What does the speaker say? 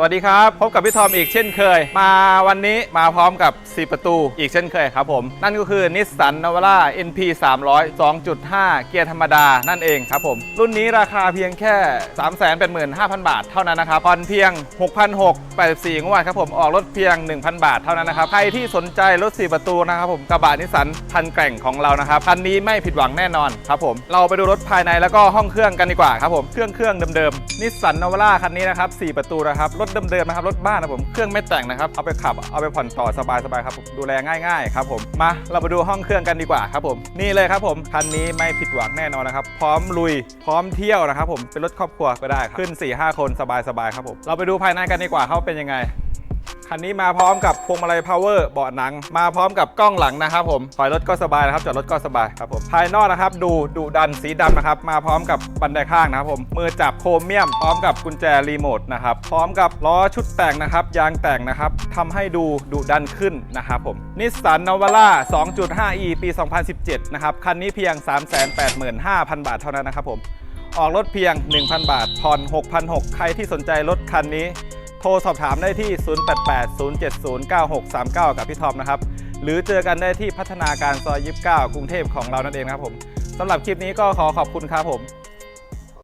สวัสดีครับ พบกับพี่ทอมอีกเช่นเคย มาวันนี้มาพร้อมกับ 4 ประตูอีกเช่นเคยครับผม นั่นก็คือนิสสันนวาร่า NP 300 2.5 เกียร์ธรรมดานั่นเองครับผม รุ่นนี้ราคาเพียงแค่ 3 8 5 0 0 0 บาทเท่านั้นนะครับผ่อนเพียง 6,684งวดครับผมออกรถเพียง 1,000 บาทเท่านั้นนะครับใครที่สนใจรถ 4 ประตูนะครับผมกระบะนิสสันพันแกร่งของเรานะครับคันนี้ไม่ผิดหวังแน่นอนครับผมเราไปดูรถภายในแล้วก็ห้องเครื่องกันดีกว่าครับผมเครื่องเครื่องเดิมๆนิสสันนวาร่าคันนี้นะครับ4ประตูนะครับรถเดิมๆนะครับรถบ้านนะผมเครื่องไม่แต่งนะครับเอาไปขับเอาไปผ่อนต่อสบายๆครับดูแลง่ายๆครับผมมาเราไปดูห้องเครื่องกันดีกว่าครับผมนี่เลยครับผมคันนี้ไม่ผิดหวังแน่นอนนะครับพร้อมลุยพร้อมเที่ยวนะครับผมเป็นรถครอบครัวก็ได้ขึ้น 4-5 คนสบายๆครับผมเราไปดูภายในกันดีกว่าเขาเป็นยังไง คันนี้มาพร้อมกับพวงมาลัยพาวเวอร์เบาะหนัง มาพร้อมกับกล้องหลังนะครับผมถอยรถก็สบายนะครับจอดรถก็สบายครับผมภายนอกนะครับ ดูดุดันสีดำนะครับมาพร้อมกับบันไดข้างนะครับผมมือจับโครเมียม พร้อมกับกุญแจรีโมทนะครับพร้อมกับล้อชุดแต่งนะครับยางแต่งนะครับทำให้ดูดุดันขึ้นนะครับผมนิสสันนวาร่า 2.5e ปี 2017 นะครับคันนี้เพียง 385,000 บาทเท่านั้นนะครับผมออกรถเพียง 1,000 บาทผ่อน6,600 ใครที่สนใจรถคันนี้ โทรสอบถามได้ที่ 0880709639 กับพี่ทอมนะครับ หรือเจอกันได้ที่พัฒนาการซอย 29 กรุงเทพของเรานั่นเองนะครับผมสำหรับคลิปนี้ก็ขอขอบคุณครับผม